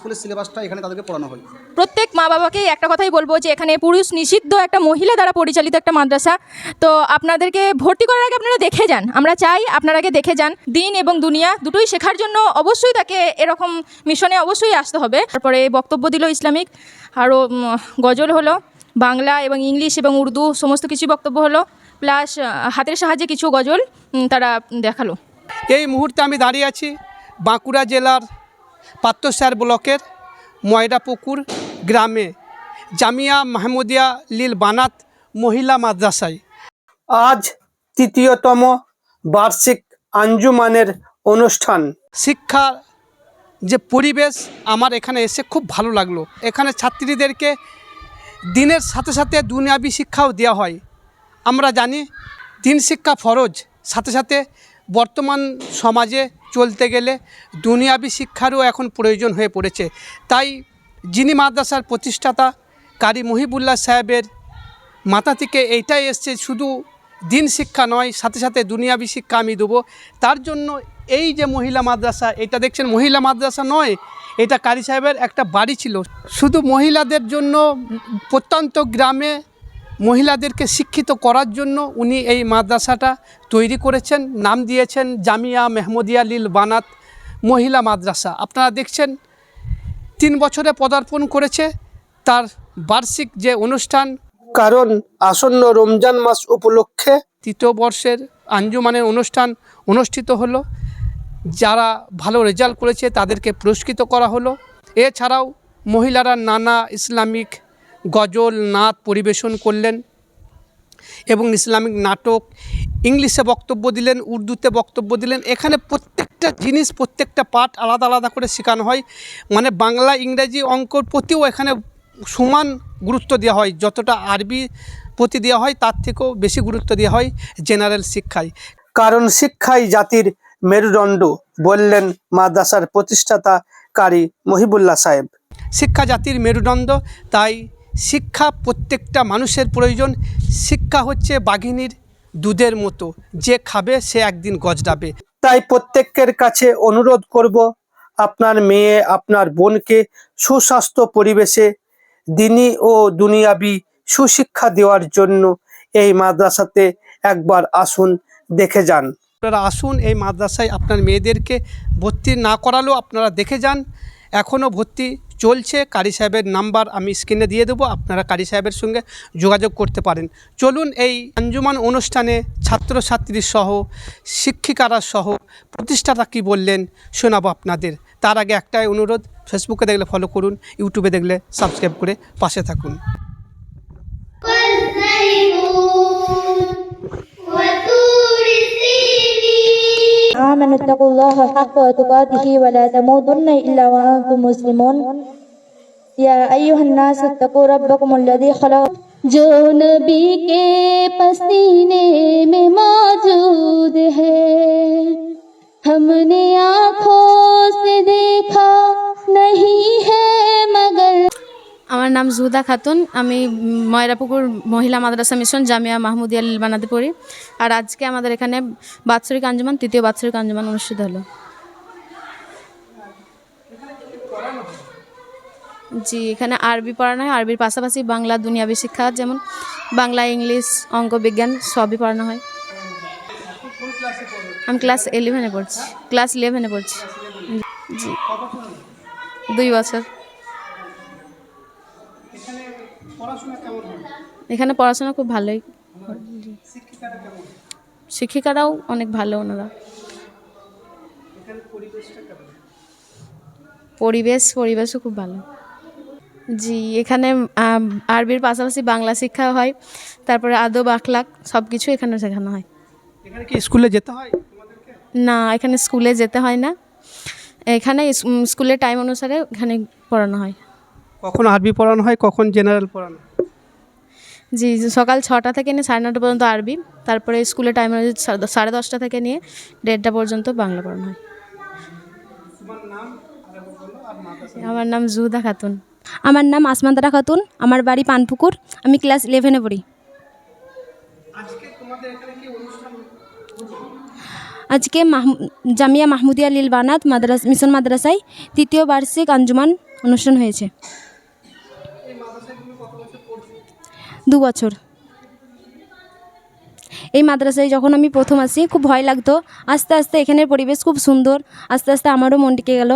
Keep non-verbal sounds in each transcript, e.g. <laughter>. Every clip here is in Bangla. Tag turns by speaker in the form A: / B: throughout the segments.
A: স্কুলের সিলেবাসটা এখানে তাদেরকে পড়ানো হয়।
B: প্রত্যেক মা বাবাকেই একটা কথাই বলব যে এখানে পুরুষ নিষিদ্ধ একটা মহিলা দ্বারা পরিচালিত একটা মাদ্রাসা। তো আপনাদেরকে ভর্তি করার আগে আপনারা দেখে যান। আমরা চাই আপনারা আগে দেখে যান। দিন এবং দুনিয়া দুটোই শেখার জন্য অবশ্যই তাকে এরকম মিশনে অবশ্যই আসতে হবে। তারপরে বক্তব্য দিল ইসলামিক আরও গজল হলো বাংলা এবং ইংলিশ এবং উর্দু সমস্ত কিছু বক্তব্য হলো প্লাস হাতের সাহায্যে কিছু গজল তারা দেখাল।
C: এই মুহূর্তে আমি দাঁড়িয়ে আছি বাঁকুড়া জেলার পাত্রসার ব্লকের ময়রাপুকুর গ্রামে জামিয়া মাহমুদিয়া লিল বানাত মহিলা মাদ্রাসায়। আজ তৃতীয়তম বার্ষিক আঞ্জুমানের অনুষ্ঠান। শিক্ষা যে পরিবেশ আমার এখানে এসে খুব ভালো লাগল। এখানে ছাত্রীদেরকে দিনের সাথে সাথে দুনিয়াবি শিক্ষাও দেওয়া হয়। আমরা জানি দিন শিক্ষা ফরজ সাথে সাথে বর্তমান সমাজে চলতে গেলে দুনিয়াবি শিক্ষারও এখন প্রয়োজন হয়ে পড়েছে। তাই যিনি মাদ্রাসার প্রতিষ্ঠাতা কারি মহিবুল্লাহ সাহেবের মাথা থেকে এইটাই এসছে, শুধু দিন শিক্ষা নয়, সাথে সাথে দুনিয়াবি শিক্ষা আমি দেবো। তার জন্য এই যে মহিলা মাদ্রাসা, এটা দেখছেন মহিলা মাদ্রাসা নয়, এটা কারি সাহেবের একটা বাড়ি ছিল। শুধু মহিলাদের জন্য প্রত্যন্ত গ্রামে মহিলাদেরকে শিক্ষিত করার জন্য উনি এই মাদ্রাসাটা তৈরি করেছেন। নাম দিয়েছেন জামিয়া মেহমুদিয়া লিল বানাত মহিলা মাদ্রাসা। আপনারা দেখছেন তিন বছরে পদার্পণ করেছে তার বার্ষিক যে অনুষ্ঠান। কারণ আসন্ন রমজান মাস উপলক্ষে তৃতীয় বর্ষের আঞ্জুমানের অনুষ্ঠান অনুষ্ঠিত হলো। যারা ভালো রেজাল্ট করেছে তাদেরকে পুরস্কৃত করা হলো। এছাড়াও মহিলারা নানা ইসলামিক গজল নাচ পরিবেশন করলেন এবং ইসলামিক নাটক ইংলিশে বক্তব্য দিলেন উর্দুতে বক্তব্য দিলেন। এখানে প্রত্যেকটা জিনিস প্রত্যেকটা পাঠ আলাদা আলাদা করে শেখানো হয়। মানে বাংলা ইংরেজি অঙ্কর প্রতিও এখানে সমান গুরুত্ব দেওয়া হয়। যতটা আরবি প্রতি দেওয়া হয় তার থেকেও বেশি গুরুত্ব দেওয়া হয় জেনারেল শিক্ষায়। কারণ শিক্ষাই জাতির মেরুদণ্ড বললেন মাদ্রাসার প্রতিষ্ঠাতা কারি মহিবুল্লাহ সাহেব। শিক্ষা জাতির মেরুদণ্ড তাই শিক্ষা প্রত্যেকটা মানুষের প্রয়োজন। শিক্ষা হচ্ছে বাঘিনীর দুধের মতো। যে খাবে সে একদিন গজরাবে তাই প্রত্যেকের কাছে অনুরোধ করব আপনার মেয়ে আপনার বোনকে সুস্বাস্থ্য পরিবেশে দিনী ও দুনিয়াবি সুশিক্ষা দেওয়ার জন্য এই মাদ্রাসাতে একবার আসুন দেখে যান। আপনারা আসুন এই মাদ্রাসায় আপনার মেয়েদেরকে ভর্তি না করালেও আপনারা দেখে যান। এখনও ভর্তি চলছে। কারি সাহেবের নাম্বার আমি স্ক্রিনে দিয়ে দেবো, আপনারা কারি সাহেবের সঙ্গে যোগাযোগ করতে পারেন। চলুন এই আঞ্জুমান অনুষ্ঠানে ছাত্রছাত্রী সহ, শিক্ষিকারা সহ, প্রতিষ্ঠাতা কী বললেন শোনাবো আপনাদের। তার আগে একটাই অনুরোধ ফেসবুকে দেখলে ফলো করুন ইউটিউবে দেখলে সাবস্ক্রাইব করে পাশে থাকুন।
D: آمنوا اتقوا الله حق تقاته ولا تموتن إلا وأنتم مسلمون. يا أيها الناس اتقوا ربكم الذي خلق
E: جو نبی کے پسینے میں موجود ہے، ہم نے آنکھوں سے دیکھا، نہیں
F: আমার নাম জুদা খাতুন। আমি ময়রাপুকুর মহিলা মাদ্রাসা মিশন, জামিয়া মাহমুদিয়া লিলবানাতে পড়ি। আর আজকে আমাদের এখানে বাৎসরিক আঞ্জুমান, তৃতীয় বাৎসরিক আঞ্জুমান অনুষ্ঠিত হলো। জি, এখানে আরবি পড়ানো হয়, আরবির পাশাপাশি বাংলা দুনিয়াবি শিক্ষা যেমন বাংলা, ইংলিশ অঙ্ক বিজ্ঞান সবই পড়ানো হয়। আমি ক্লাস ইলেভেনে পড়ছি, ক্লাস ইলেভেনে পড়ছি। জি, দুই বছর। এখানে পড়াশোনা খুব ভালোই। শিক্ষিকারাও অনেক ভালো ওনারা। পরিবেশ পরিবেশও খুব ভালো। জি এখানে আরবির পাশাপাশি বাংলা শিক্ষা হয় তারপরে আদব আখলাক সব কিছু এখানে শেখানো হয়।
C: এখানে কি স্কুলে যেতে হয়
F: না এখানে স্কুলে যেতে হয় না। এখানে স্কুলের টাইম অনুসারে এখানে পড়ানো হয়।
C: কখন আরবি পড়ানো হয় কখন জেনারেল পড়ানো
F: জি সকাল ছটা থেকে নিয়ে সাড়ে নটা পর্যন্ত আরবি তারপরে স্কুলের টাইম সাড়ে দশটা থেকে নিয়ে দেড়টা পর্যন্ত বাংলা পড়ানো হয়। আমার নাম জুদা খাতুন।
G: আমার নাম আসমান্তারা খাতুন আমার বাড়ি পানপুকুর আমি ক্লাস ইলেভেনে পড়ি। আজকে জামিয়া মাহমুদিয়া লীল বানাত মাদ্রাস মিশন মাদ্রাসায় তৃতীয় বার্ষিক আঞ্জুমান অনুষ্ঠান হয়েছে। দু বছর। এই মাদ্রাসায় যখন আমি প্রথম আসি, খুব ভয় লাগতো। আস্তে আস্তে এখানের পরিবেশ খুব সুন্দর। আস্তে আস্তে আমারও মন টিকে গেল।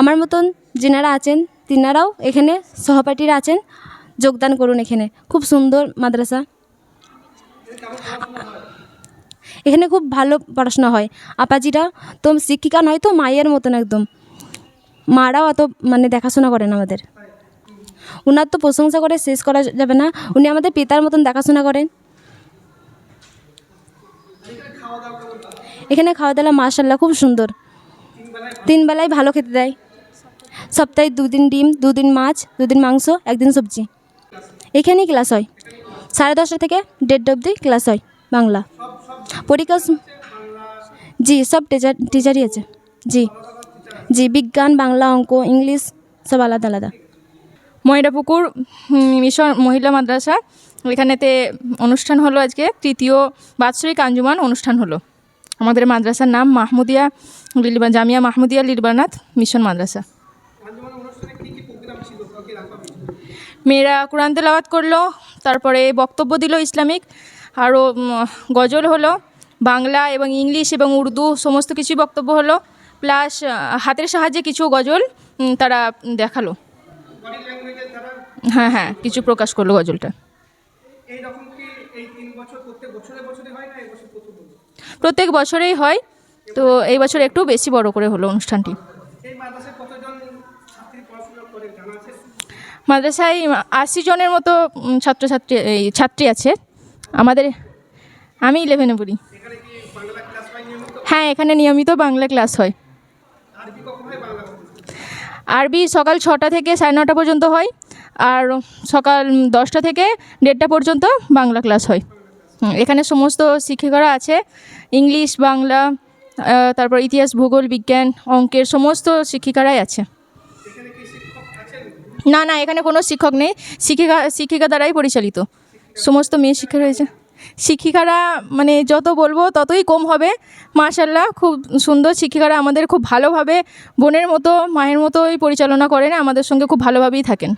G: আমার মতন যেনারা আছেন, তিনারাও এখানে সহপাঠীরা আছেন, যোগদান করুন এখানে। খুব সুন্দর মাদ্রাসা। এখানে খুব ভালো পড়াশোনা হয়। আপাজিরা তো শিক্ষিকা নয় তো মায়ের মতন একদম। মারাও অত মানে দেখাশোনা করেন আমাদের। ওনার তো প্রশংসা করে শেষ করা যাবে না। উনি আমাদের পিতার মতন দেখাশোনা করেন। এখানে খাওয়া দাওয়া মাশাল্লাহ খুব সুন্দর। তিন বেলায় ভালো খেতে দেয়। সপ্তাহে দুদিন ডিম, দুদিন মাছ, দুদিন মাংস, একদিন সবজি। এখানেই ক্লাস হয়। সাড়ে দশটা থেকে দেড়টা অবধি ক্লাস হয় বাংলা। পরীক্ষা জি, সব টিচার, টিচারই আছে। জি জি, বিজ্ঞান, বাংলা, অঙ্ক, ইংলিশ, সব আলাদা আলাদা।
B: ময়রাপুকুর মিশন মহিলা মাদ্রাসা। এখানেতে অনুষ্ঠান হলো আজকে, তৃতীয় বাৎসরিক আঞ্জুমান অনুষ্ঠান হলো। আমাদের মাদ্রাসার নাম মাহমুদিয়া লিলবা জামিয়া মাহমুদিয়া লিলবানাথ মিশন মাদ্রাসা। মেয়েরা কোরআন তেলাওয়াত করল, তারপরে বক্তব্য দিল ইসলামিক আরও গজল হলো, বাংলা এবং ইংলিশ এবং উর্দু সমস্ত কিছুই বক্তব্য হলো, প্লাস হাতের সাহায্যে কিছু গজল তারা দেখাল। হ্যাঁ হ্যাঁ কিছু প্রকাশ করল গজলটা।
C: প্রত্যেক
B: বছরেই হয় তো এই বছর একটু বেশি বড় করে হলো অনুষ্ঠানটি।
C: মাদ্রাসায়
B: আশি জনের মতো ছাত্রছাত্রী এই ছাত্রী আছে। আমাদের আমি ইলেভেনে পড়ি।
C: হ্যাঁ
B: এখানে নিয়মিত বাংলা ক্লাস হয়
C: আরবি কখন হয় বাংলা কখন
B: আরবি সকাল ছটা থেকে সাড়ে নটা পর্যন্ত হয় আর সকাল দশটা থেকে দেড়টা পর্যন্ত বাংলা ক্লাস হয়। এখানে সমস্ত শিক্ষিকারা আছে। ইংলিশ, বাংলা তারপর ইতিহাস, ভূগোল, বিজ্ঞান, অঙ্কের সমস্ত শিক্ষিকারাই আছে। না না, এখানে কোনো শিক্ষক নেই। শিক্ষিকা শিক্ষিকা দ্বারাই পরিচালিত। সমস্ত মেয়ে শিক্ষা রয়েছে। শিক্ষিকারা মানে যত বলব ততই কম হবে। মাশাল্লাহ খুব সুন্দর শিক্ষিকারা আমাদের খুব ভালোভাবে বোনের মতো, মায়ের মতোই পরিচালনা করেন, আমাদের সঙ্গে খুব ভালোভাবেই থাকেন।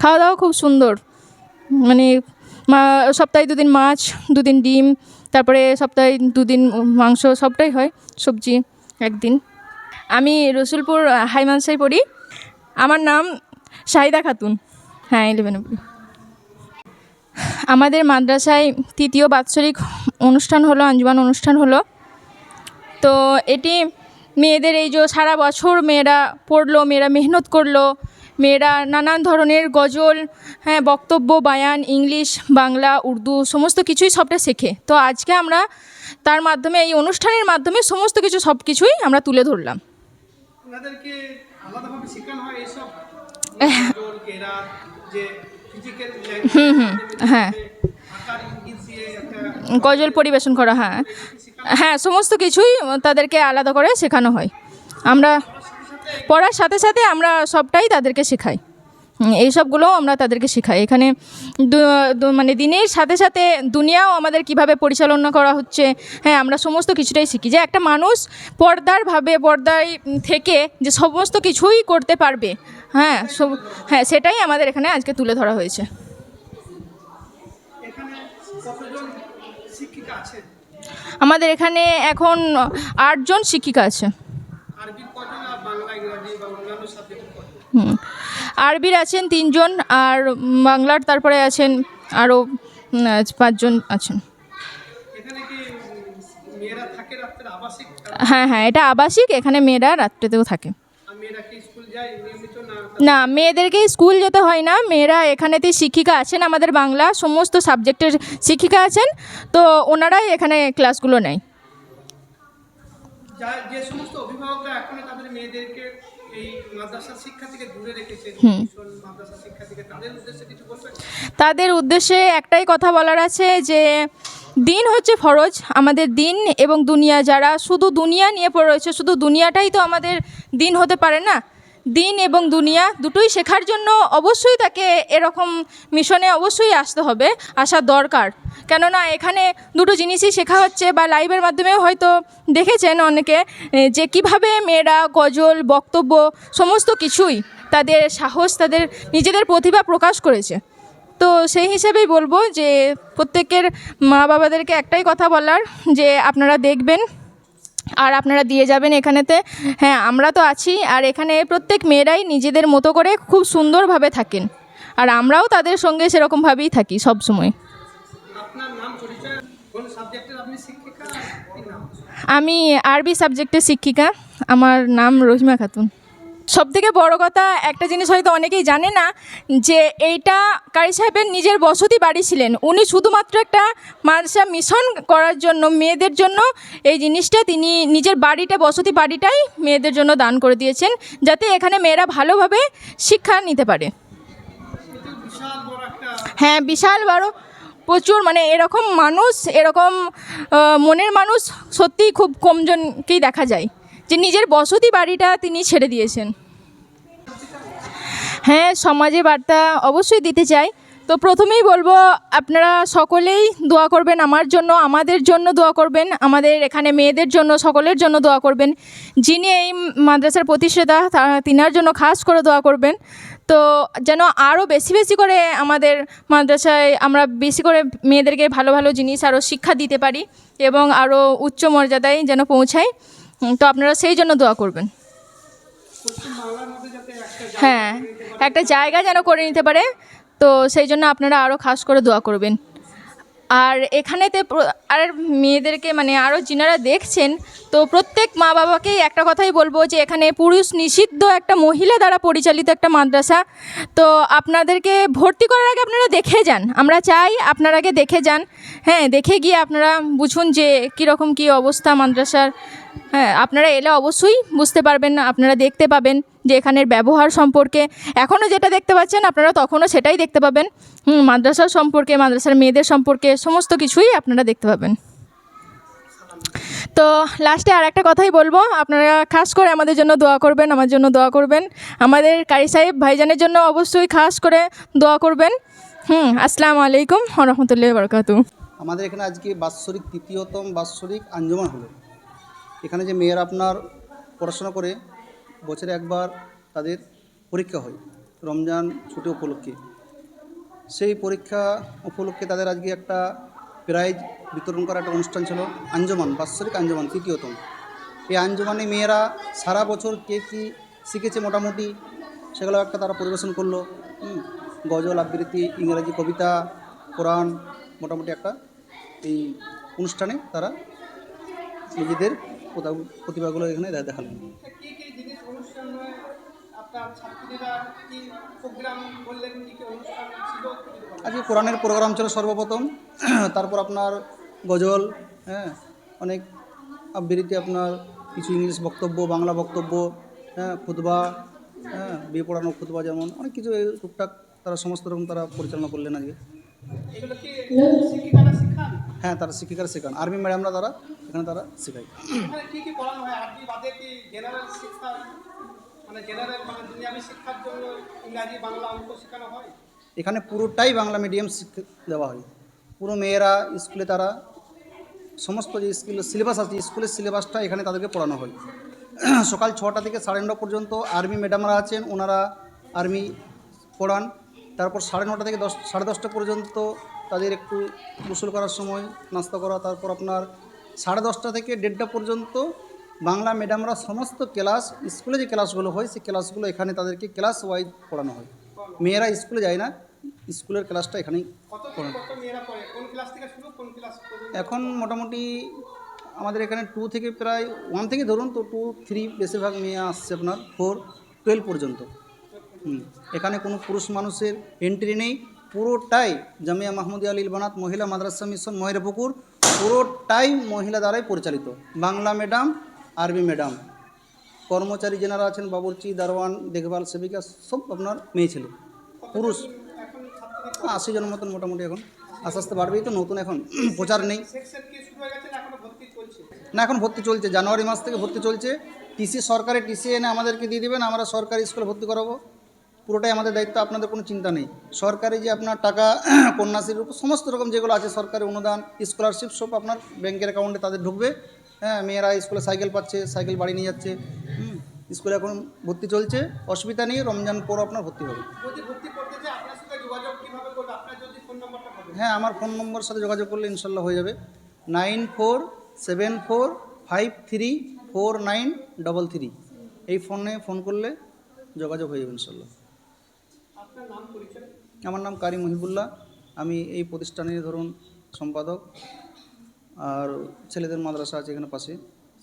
B: খাওয়া দাওয়া খুব সুন্দর। মানে সপ্তাহে দুদিন মাছ, দুদিন ডিম, তারপরে সপ্তাহে দুদিন মাংস, সবটাই হয়, সবজি একদিন। আমি রসুলপুর হাইমানসাই পড়ি। আমার নাম শাহিদা খাতুন। হ্যাঁ ইলেভেনে পড়ি। আমাদের মাদ্রাসায় তৃতীয় বাৎসরিক অনুষ্ঠান হলো আঞ্জুমান অনুষ্ঠান হলো। তো এটি মেয়েদের এই যে সারা বছর মেয়েরা পড়ল মেয়েরা মেহনত করল মেয়েরা নানান ধরনের গজল হ্যাঁ বক্তব্য বায়ান ইংলিশ বাংলা উর্দু সমস্ত কিছুই সবটা শেখে। তো আজকে আমরা তার মাধ্যমে এই অনুষ্ঠানের মাধ্যমে সমস্ত কিছু সব কিছুই আমরা তুলে ধরলাম।
C: আলাদাভাবে শেখানো হয় এইসব? যে ফিজিক্যাল
B: হ্যাঁ। গজল পরিবেশন করা হ্যাঁ। হ্যাঁ সমস্ত কিছুই তাদেরকে আলাদা করে শেখানো হয়। আমরা পড়ার সাথে সাথে আমরা সবটাই তাদেরকে শেখাই। হুম, এই সবগুলোও আমরা তাদেরকে শেখাই। এখানে মানে দিনের সাথে সাথে দুনিয়াও আমাদের কীভাবে পরিচালনা করা হচ্ছে হ্যাঁ আমরা সমস্ত কিছুটাই শিখি। যে একটা মানুষ পর্দার ভাবে পর্দায় থেকে যে সমস্ত কিছুই করতে পারবে হ্যাঁ সব হ্যাঁ সেটাই আমাদের এখানে আজকে তুলে ধরা হয়েছে। আমাদের এখানে এখন আটজন শিক্ষিকা আছে।
C: আরবির
B: আছেন তিনজন আর বাংলার তারপরে আছেন আরও পাঁচজন আছেন। হ্যাঁ হ্যাঁ এটা আবাসিক, এখানে মেয়েরা রাত্রেতেও থাকে।
C: না
B: মেয়েদেরকে স্কুল যেতে হয় না। মেয়েরা এখানেতে শিক্ষিকা আছেন আমাদের বাংলা সমস্ত সাবজেক্টের শিক্ষিকা আছেন। তো ওনারাই এখানে ক্লাসগুলো নেয়।
C: যা যে সমস্ত অভিভাবকরা এখনও তাদের মেয়েদেরকে তাদের উদ্দেশ্যে
B: একটাই কথা বলার আছে যে দিন হচ্ছে ফরজ আমাদের দিন এবং দুনিয়া যারা শুধু দুনিয়া নিয়ে পড়ে রয়েছে শুধু দুনিয়াটাই তো আমাদের দিন হতে পারে না। দিন এবং দুনিয়া দুটোই শেখার জন্য অবশ্যই তাকে এরকম মিশনে অবশ্যই আসতে হবে, আসা দরকার। কেননা এখানে দুটো জিনিসই শেখা হচ্ছে বা লাইভের মাধ্যমে হয়তো দেখেছেন অনেকে যে কীভাবে মেয়েরা গজল, বক্তব্য সমস্ত কিছুই তাদের সাহস, তাদের নিজেদের প্রতিভা প্রকাশ করেছে। তো সেই হিসেবেই বলব যে প্রত্যেকের মা বাবাদেরকে একটাই কথা বলার, যে আপনারা দেখবেন আর আপনারা দিয়ে যাবেন এখানেতে। হ্যাঁ আমরা তো আছি আর এখানে প্রত্যেক মেয়েরাই নিজেদের মতো করে খুব সুন্দরভাবে থাকেন। আর আমরাও তাদের সঙ্গে সেরকমভাবেই থাকি সব সময়। আমি আরবি সাবজেক্টের শিক্ষিকা। আমার নাম রহিমা খাতুন। সব থেকে বড় কথা একটা জিনিস হয়তো অনেকেই জানে না, যে এইটা কারি সাহেবের নিজের বসতি বাড়ি ছিলেন। উনি শুধুমাত্র একটা মাদ্রাসা মিশন করার জন্য, মেয়েদের জন্য এই জিনিসটা তিনি নিজের বাড়িটা, বসতি বাড়িটাই মেয়েদের জন্য দান করে দিয়েছেন, যাতে এখানে মেয়েরা ভালোভাবে শিক্ষা নিতে পারে। হ্যাঁ বিশাল বড়, প্রচুর মানে এরকম মানুষ, এরকম মনের মানুষ সত্যিই খুব কমজনকেই দেখা যায়। যে নিজের বসতি বাড়িটা তিনি ছেড়ে দিয়েছেন। হ্যাঁ সমাজে বার্তা অবশ্যই দিতে চাই। তো প্রথমেই বলব আপনারা সকলেই দোয়া করবেন আমার জন্য আমাদের জন্য দোয়া করবেন আমাদের এখানে মেয়েদের জন্য সকলের জন্য দোয়া করবেন। যিনি এই মাদ্রাসার প্রতিষ্ঠাতা তিনার জন্য খাস করে দোয়া করবেন। তো যেন আরও বেশি বেশি করে আমাদের মাদ্রাসায় আমরা বেশি করে মেয়েদেরকে ভালো ভালো জিনিস আরও শিক্ষা দিতে পারি এবং আরও উচ্চ মর্যাদায় যেন উম, তো আপনারা সেই জন্য দোয়া করবেন। হ্যাঁ একটা জায়গা যেন করে নিতে পারে, তো সেই জন্য আপনারা আরও খাস করে দোয়া করবেন। আর এখানেতে আর মেয়েদেরকে মানে আরও যিনারা দেখছেন, তো প্রত্যেক মা বাবাকেই একটা কথাই বলব যে এখানে পুরুষ নিষিদ্ধ একটা মহিলা দ্বারা পরিচালিত একটা মাদ্রাসা। তো আপনাদেরকে ভর্তি করার আগে আপনারা দেখে যান। আমরা চাই আপনারা আগে দেখে যান। হ্যাঁ দেখে গিয়ে আপনারা বুঝুন যে কীরকম কী অবস্থা মাদ্রাসার। হ্যাঁ আপনারা এলে অবশ্যই বুঝতে পারবেন আপনারা দেখতে পাবেন যে এখানের ব্যবহার সম্পর্কে। এখনও যেটা দেখতে পাচ্ছেন আপনারা তখনও সেটাই দেখতে পাবেন। হুম, মাদ্রাসার সম্পর্কে মাদ্রাসার মেয়েদের সম্পর্কে সমস্ত কিছুই আপনারা দেখতে পাবেন। তো লাস্টে আর একটা কথাই বলব আপনারা খাস করে আমাদের জন্য দোয়া করবেন আমার জন্য দোয়া করবেন। আমাদের কারি সাহেব ভাইজানের জন্য অবশ্যই খাস করে দোয়া করবেন। হুম আসসালামু আলাইকুম রহমতুল্লাহ বরকাতু
A: আমাদের এখানে আজকে বাৎসরিক তৃতীয়তম বাৎসরিক আঞ্জমান হলো। এখানে যে মেয়েরা আপনার পড়াশোনা করে, বছরে একবার তাদের পরীক্ষা হয়, রমজান ছুটি উপলক্ষে। সেই পরীক্ষা উপলক্ষে তাদের আজকে একটা প্রাইজ বিতরণ করা একটা অনুষ্ঠান ছিল, আঞ্জমান, বাৎসরিক আঞ্জমান, তৃতীয়তম। এই আঞ্জমানে মেয়েরা সারা বছর কে কী শিখেছে মোটামুটি, সেগুলো একটা তারা পরিবেশন করল। গজল, আবৃত্তি, ইংরাজি কবিতা, কোরআন, মোটামুটি একটা এই অনুষ্ঠানে তারা নিজেদের প্রতিভাগুলো এখানে দেখালেন
C: বলেন।
A: আজকে কোরআনের প্রোগ্রাম ছিল সর্বপ্রথম। <clears throat> তারপর আপনার গজল হ্যাঁ অনেক আবৃত্তি আপনার কিছু ইংলিশ বক্তব্য বাংলা বক্তব্য হ্যাঁ খুতবা হ্যাঁ বিয়ে পড়ানো খুতবা যেমন অনেক কিছু টুকটাক তারা সমস্ত রকম তারা পরিচালনা করলেন আজকে। হ্যাঁ তারা শিক্ষিকারা শেখান। আর্মি ম্যাডামরা তারা এখানে তারা শেখায়
C: মানে মানে হয়?
A: এখানে পুরোটাই বাংলা মিডিয়াম শিক্ষা দেওয়া হয়। পুরো মেয়েরা স্কুলে তারা সমস্ত যে স্কুল সিলেবাস আছে স্কুলের সিলেবাসটা এখানে তাদেরকে পড়ানো হয়। <clears throat> সকাল ছটা থেকে সাড়ে নটা পর্যন্ত আর্মি ম্যাডামরা আছেন ওনারা আর্মি পড়ান। তারপর সাড়ে নটা থেকে দশ সাড়ে দশটা পর্যন্ত তাদের একটু গোসল করার সময় নাস্তা করা তারপর আপনার সাড়ে দশটা থেকে দেড়টা পর্যন্ত বাংলা ম্যাডামরা সমস্ত ক্লাস, স্কুলে যে ক্লাসগুলো হয়, সেই ক্লাসগুলো এখানে তাদেরকে ক্লাস ওয়াইজ পড়ানো হয়। মেয়েরা স্কুলে যায় না, স্কুলের ক্লাসটা এখানেই
C: কত থেকে কত মেয়েরা পড়ে কোন ক্লাস থেকে শুরু কোন ক্লাস পর্যন্ত
A: এখন মোটামুটি আমাদের এখানে টু থেকে প্রায় ওয়ান থেকে ধরুন তো টু থ্রি বেশিরভাগ মেয়ে আসছে আপনার ফোর টুয়েলভ পর্যন্ত। এখানে কোনো পুরুষ মানুষের এন্ট্রি নেই। পুরোটাই জামিয়া মাহমুদিয়া আলীল বানাত মহিলা মাদ্রাসা মিশন মহেরপুকুর পুরোটাই মহিলা দ্বারাই পরিচালিত। বাংলা ম্যাডাম, আরবি ম্যাডাম। কর্মচারী যেনারা আছেন, বাবুর্চি, দারোয়ান, দেখভাল, সেবিকা, সব আপনার মেয়ে ছেলে। পুরুষ। আশি জনের মতন মোটামুটি এখন। আস্তে আস্তে বাড়বেই তো, নতুন এখন <clears throat> প্রচার নেই।
C: না, এখন ভর্তি চলছে।
A: জানুয়ারি মাস থেকে ভর্তি চলছে। টিসি সরকারি টিসি এনে আমাদেরকে দিয়ে দেবেন। আমরা সরকারি স্কুলে ভর্তি করাবো। পুরোটাই আমাদের দায়িত্ব আপনাদের কোনো চিন্তা নেই। সরকারি যে আপনার টাকা <clears throat> কন্যাশ্রীর উপর সমস্ত রকম যেগুলো আছে সরকারি অনুদান স্কলারশিপ সব আপনার ব্যাংকের অ্যাকাউন্টে তাদের ঢুকবে। হ্যাঁ মেয়েরা স্কুলে সাইকেল পাচ্ছে সাইকেল বাড়ি নিয়ে যাচ্ছে স্কুলে এখন ভর্তি চলছে অসুবিধা নেই রমজান পর আপনার ভর্তি হবে। হ্যাঁ আমার ফোন নম্বর সাথে যোগাযোগ করলে ইনশাল্লাহ হয়ে যাবে। Nine four seven four five three four nine double three. এই ফোনে ফোন করলে যোগাযোগ হয়ে যাবে ইনশাল্লাহ। আমার নাম কারি মহিবুল্লাহ। আমি এই প্রতিষ্ঠানের ধরুন সম্পাদক। আর ছেলেদের মাদ্রাসা আছে এখানে পাশে।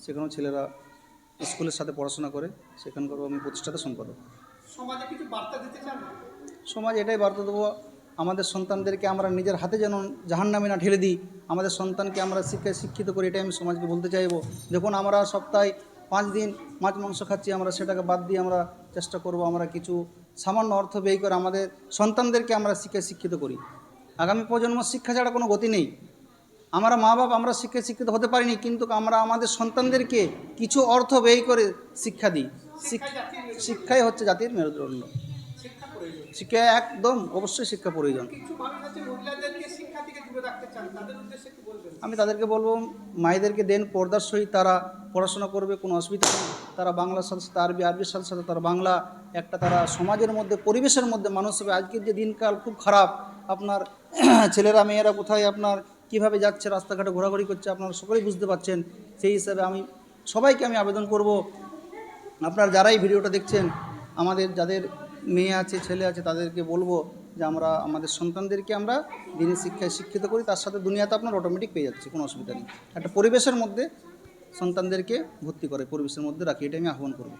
A: সেখানেও ছেলেরা স্কুলের সাথে পড়াশোনা করে। সেখানকারও আমি প্রতিষ্ঠাতা সম্পাদক।
C: সমাজে কিছু বার্তা দিতে চান?
A: সমাজ এটাই বার্তা দেবো আমাদের সন্তানদেরকে আমরা নিজের হাতে যেন জাহান নামে না ঠেলে দিই। আমাদের সন্তানকে আমরা শিক্ষায় শিক্ষিত করি এটাই আমি সমাজকে বলতে চাইব। দেখুন আমরা সপ্তাহে পাঁচ দিন মাছ মাংস খাচ্ছি আমরা সেটাকে বাদ দিয়ে আমরা চেষ্টা করব আমরা কিছু সামান্য অর্থ ব্যয় করে আমাদের সন্তানদেরকে আমরা শিক্ষায় শিক্ষিত করি। আগামী প্রজন্ম শিক্ষা ছাড়া কোনো গতি নেই। আমরা মা বাবা আমরা শিক্ষায় শিক্ষিত হতে পারিনি, কিন্তু আমরা আমাদের সন্তানদেরকে কিছু অর্থ ব্যয় করে শিক্ষা দিই। শিক- শিক্ষাই হচ্ছে জাতির মেরুদণ্ড। শিক্ষা একদম অবশ্যই শিক্ষা প্রয়োজন। আমি তাদেরকে বলব, মায়েদেরকে দেন পর্দার সহিত তারা পড়াশোনা করবে, কোনো অসুবিধা নেই। তারা বাংলার সাথে সাথে আরবি আরবির সাথে সাথে তারা বাংলা একটা তারা সমাজের মধ্যে, পরিবেশের মধ্যে মানুষ হবে। আজকের যে দিনকাল খুব খারাপ। আপনার <clears throat> ছেলেরা, মেয়েরা কোথায়, আপনার কীভাবে যাচ্ছে, রাস্তাঘাটে ঘোরাঘুরি করছে, আপনারা সকলেই বুঝতে পারছেন। সেই হিসাবে আমি সবাইকে আমি আবেদন করব, আপনার যারাই ভিডিওটা দেখছেন, আমাদের যাদের মেয়ে আছে, ছেলে আছে, তাদেরকে বলব যে আমরা, আমাদের সন্তানদেরকে আমরা দিনের শিক্ষায় শিক্ষিত করি, তার সাথে দুনিয়াতে আপনার অটোমেটিক পেয়ে যাচ্ছে, কোনো অসুবিধা নেই। একটা পরিবেশের মধ্যে সন্তানদেরকে ভর্তি করে, পরিবেশের মধ্যে রাখি এটা আমি আহ্বান করব।